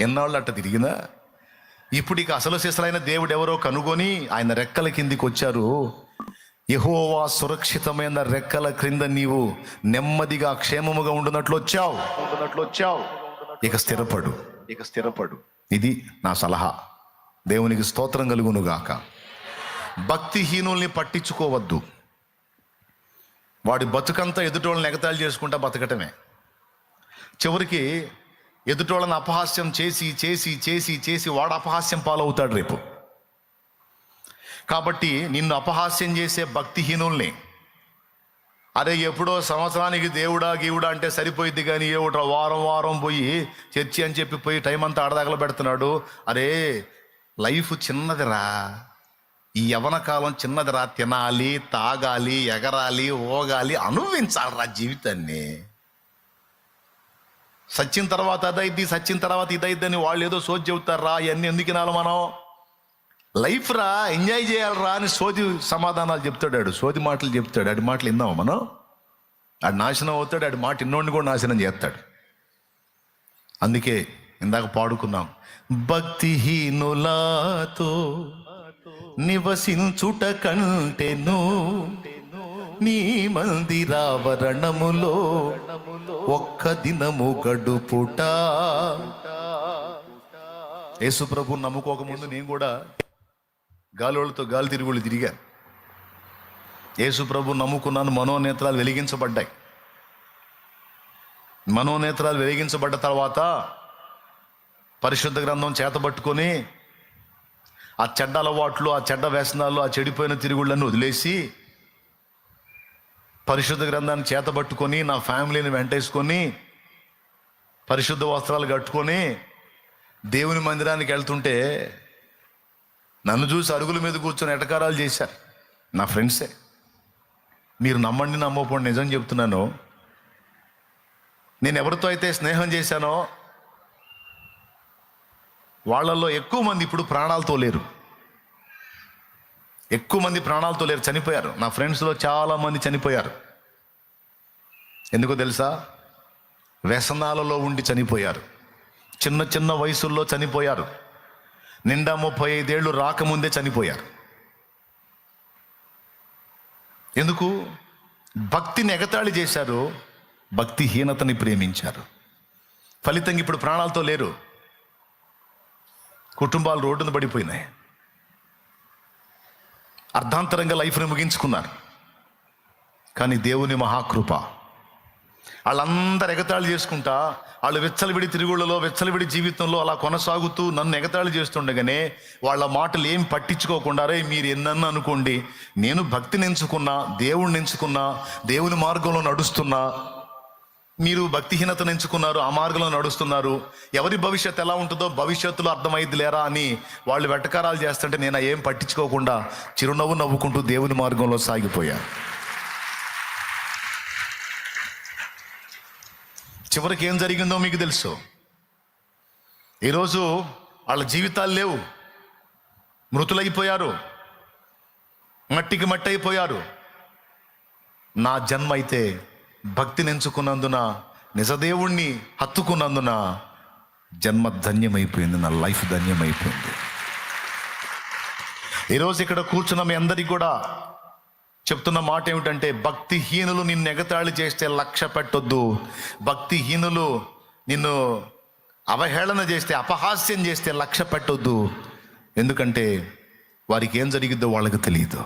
ఎన్నాళ్ళు అట్ట తిరిగిందా? ఇప్పుడు ఇక అసలు శిశలైన దేవుడు ఎవరో కనుగొని ఆయన రెక్కల కిందికి వచ్చారు. యెహోవా సురక్షితమైన రెక్కల క్రింద నీవు నెమ్మదిగా క్షేమముగా ఉండునట్లు వచ్చావు. ఉండునట్లు వచ్చావు. ఇక స్థిరపడు. ఇక స్థిరపడు. ఇది నా సలహా. దేవునికి స్తోత్రం కలుగును గాక భక్తిహీనుల్ని పట్టించుకోవద్దు. వాడి బతుకంతా ఎదుటోళ్ళని ఎగతాళి చేసుకుంటా బతకటమే. చివరికి ఎదుటోళ్ళని అపహాస్యం చేసి చేసి చేసి చేసి వాడు అపహాస్యం పాలవుతాడు రేపు. కాబట్టి నిన్ను అపహాస్యం చేసే భక్తిహీనుల్ని అరే ఎప్పుడో సంవత్సరానికి దేవుడా గీవుడా అంటే సరిపోయింది కానీ ఏమిటో వారం వారం పోయి చర్చి అని చెప్పి పోయి టైం అంతా అడదగల పెడుతున్నాడు. అరే లైఫ్ చిన్నదిరా. ఈ యవన కాలం చిన్నదిరా. తినాలి తాగాలి ఎగరాలి ఓగాలి అనుభవించాలిరా జీవితాన్ని. సచ్చిన తర్వాత అదైద్ది సచ్చిన తర్వాత ఇదైద్దని వాళ్ళు ఏదో సోది చెబుతారా? ఇవన్నీ ఎందుకు వినాలి మనం? లైఫ్ రా ఎంజాయ్ చేయాలరా అని సోది సమాధానాలు చెప్తాడు ఆడు. సోది మాటలు చెప్తాడు. ఆడి మాటలు విందామా మనం? ఆడు నాశనం అవుతాడు ఆడి మాట ఇన్నోడిని కూడా నాశనం చేస్తాడు. అందుకే ఇందాక పాడుకున్నాం భక్తిహీనులాతో నివసించుట కంటెను నీ మందిరావరణములో ఒక్క దినము గడుపుట. యేసు ప్రభు నమ్ముకోకముందు నేను కూడా గాలోళ్ళతో గాలి తిరుగుళ్ళు తిరిగాను యేసు ప్రభు నమ్ముకున్నాను మనోనేత్రాలు వెలిగించబడ్డాయి. మనోనేత్రాలు వెలిగించబడ్డ తర్వాత పరిశుద్ధ గ్రంథం చేతబట్టుకొని ఆ చెడ్డ అలవాట్లు ఆ చెడ్డ వ్యసనాలు ఆ చెడిపోయిన తిరుగుళ్ళను వదిలేసి పరిశుద్ధ గ్రంథాన్ని చేతబట్టుకొని నా ఫ్యామిలీని వెంటేసుకొని పరిశుద్ధ వస్త్రాలు కట్టుకొని దేవుని మందిరానికి వెళ్తుంటే నన్ను చూసి అరుగుల మీద కూర్చొని ఎటకారాలు చేశారు. నా ఫ్రెండ్సే. మీరు నమ్మండి నమ్మకపోండి నిజం చెప్తున్నాను. నేను ఎవరితో అయితే స్నేహం చేశానో వాళ్ళల్లో ఎక్కువ మంది ఇప్పుడు ప్రాణాలతో లేరు. ఎక్కువ మంది ప్రాణాలతో లేరు చనిపోయారు. నా ఫ్రెండ్స్లో చాలా మంది చనిపోయారు. ఎందుకో తెలుసా? వ్యసనాలలో ఉండి చనిపోయారు. చిన్న చిన్న వయసుల్లో చనిపోయారు. నిండా ముప్పై ఐదేళ్ళు రాకముందే చనిపోయారు. ఎందుకు? భక్తిని ఎగతాళి చేశారు. భక్తిహీనతని ప్రేమించారు. ఫలితంగా ఇప్పుడు ప్రాణాలతో లేరు. కుటుంబాలు రోడ్డున పడిపోయినాయి. అర్ధాంతరంగా లైఫ్ని ముగించుకున్నారు. కానీ దేవుని మహాకృప వాళ్ళందరు ఎగతాళి చేసుకుంటా వాళ్ళు వెచ్చలవిడి తిరుగుళ్ళలో వెచ్చలవిడి జీవితంలో అలా కొనసాగుతూ నన్ను ఎగతాళి చేస్తుండగానే వాళ్ళ మాటలు ఏం పట్టించుకోకుండా రే మీరు ఎన్నన్ను అనుకోండి నేను భక్తిని ఎంచుకున్నా దేవుణ్ణి ఎంచుకున్నా దేవుని మార్గంలో నడుస్తున్నా మీరు భక్తిహీనతను ఎంచుకున్నారు ఆ మార్గంలో నడుస్తున్నారు ఎవరి భవిష్యత్తు ఎలా ఉంటుందో భవిష్యత్తులో అర్థమైద్ది లేరా అని వాళ్ళు వెటకారాలు చేస్తుంటే నేను ఏం పట్టించుకోకుండా చిరునవ్వు నవ్వుకుంటూ దేవుని మార్గంలో సాగిపోయాను చివరికి ఏం జరిగిందో మీకు తెలుసు. ఈరోజు వాళ్ళ జీవితాలు లేవు. మృతులైపోయారు. మట్టికి మట్టి అయిపోయారు నా జన్మ అయితే భక్తిని ఎంచుకున్నందున నిజదేవుణ్ణి హత్తుకున్నందున జన్మ ధన్యమైపోయింది నా లైఫ్ ధన్యమైపోయింది. ఈరోజు ఇక్కడ కూర్చున్న మీ అందరికి కూడా చెప్తున్న మాట ఏమిటంటే భక్తిహీనులు నిన్ను ఎగతాళి చేస్తే లక్ష్య పెట్టొద్దు. భక్తిహీనులు నిన్ను అవహేళన చేస్తే అపహాస్యం చేస్తే లక్ష్య పెట్టొద్దు. ఎందుకంటే వారికి ఏం జరిగిద్దో వాళ్ళకి తెలియదు.